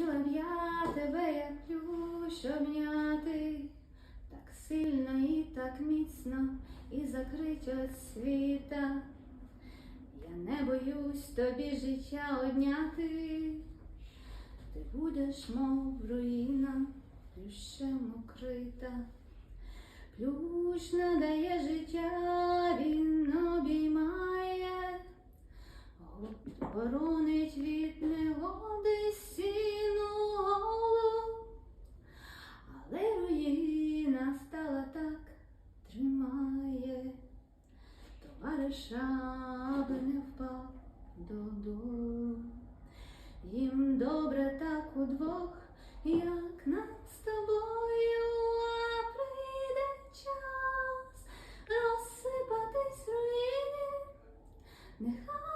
Хотіла я тебе, як плющ, обняти, так сильно і так міцно, і закрить від світа. Я не боюсь тобі життя одняти, ти будеш, мов руїна, плющем укрита. Плющ надає життя, він обіймає, боронить від негоди товариша би не впав додому. Їм добре так удвох, як над тобою, а прийде час розсипатись руїни, нехай